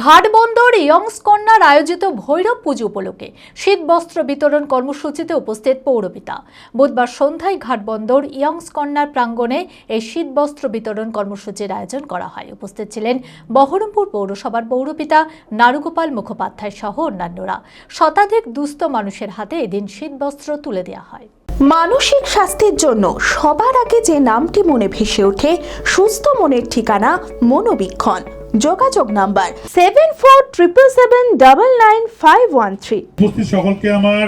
ঘাটবন্দর Young's কন্যার আয়োজিত ভৈরব পুজো উপলক্ষে শীত বস্ত্র বিতরণ কর্মসূচিতে উপস্থিত পৌরপিতা। বুধবার সন্ধ্যায় ঘাটবন্দর ইয়ংস কন্যার প্রাঙ্গণে এই শীত বস্ত্র বিতরণ কর্মসূচির আয়োজন করা হয়। উপস্থিত ছিলেন বহরমপুর পৌরসভার পৌরপিতা নারুগোপাল মুখোপাধ্যায় সহ অন্যান্যরা। শতাধিক দুস্থ মানুষের হাতে এদিন শীত বস্ত্র তুলে দেওয়া হয়। মানসিক স্বাস্থ্যের জন্য সবার আগে যে নামটি মনে ভেসে ওঠে, সুস্থ মনের ঠিকানা মনোবীক্ষণ। যোগাযোগ number seven four triple seven double nine five one three উপস্থিত সকলকে আমার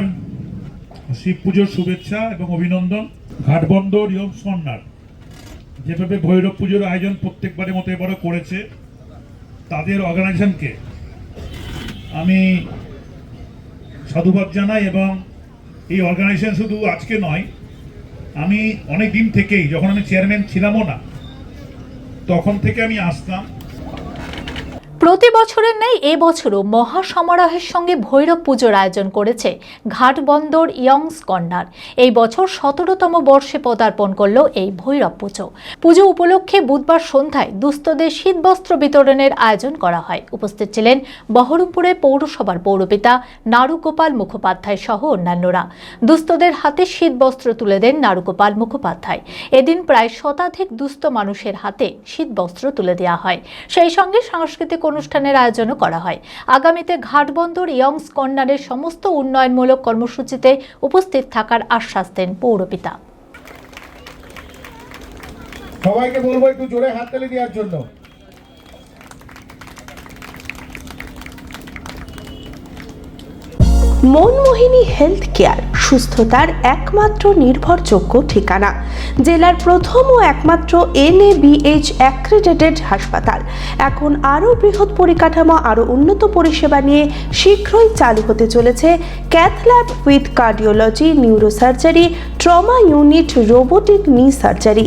শিব পুজোর শুভেচ্ছা এবং অভিনন্দন। ঘাটবন্দর ইয়ং সন্ন্যার, যেভাবে ভৈরব পুজোর আয়োজন প্রত্যেকবারের মতো এবারও করেছে, তাদের অর্গানাইজেশনকে আমি সাধুবাদ জানাই এবং এই অর্গানাইজেশন শুধু আজকে নয়, আমি অনেক দিন থেকেই, যখন আমি চেয়ারম্যান ছিলামও না, তখন থেকে আমি আসতাম। প্রতি বছরের নেই এবছরও মহা সমারোহের সঙ্গে ভৈরব পুজোর আয়োজন করেছে ঘাটবন্দর ইয়ংস কর্নার এই বছর সতেরোতম বর্ষে পদার্পণ করল এই ভৈরব পুজো। পুজো উপলক্ষে বুধবার সন্ধ্যায় দুস্থদের শীতবস্ত্র বিতরণের আয়োজন করা হয়। উপস্থিত ছিলেন বহরমপুরে পৌরসভার পৌরপিতা নারুগোপাল মুখোপাধ্যায় সহ অন্যান্যরা। দুস্থদের হাতে শীতবস্ত্র তুলে দেন নারুগোপাল মুখোপাধ্যায়। এদিন প্রায় শতাধিক দুস্থ মানুষের হাতে শীতবস্ত্র তুলে দেওয়া হয়। সেই সঙ্গে সাংস্কৃতিক অনুষ্ঠানের আয়োজনও করা হয়। আগামীতে ঘাটবন্দর, ইয়ংস কর্নারের সমস্ত উন্নয়নমূলক কর্মসূচিতে উপস্থিত থাকার আশ্বাস দেন পৌরপিতা। সবাইকে বলব একটু জোরে হাততালি দেওয়ার জন্য। মনমোহিনী হেলথ কেয়ার সুস্থতার একমাত্র নির্ভরযোগ্য ঠিকানা। জেলার প্রথম ও একমাত্র এনএবিএইচ অ্যাক্রেডিটেড হাসপাতাল। এখন আরও বৃহৎ পরিকাঠামো, আরও উন্নত পরিষেবা নিয়ে শীঘ্রই চালু হতে চলেছে cath lab with cardiology neurosurgery trauma unit robotic knee surgery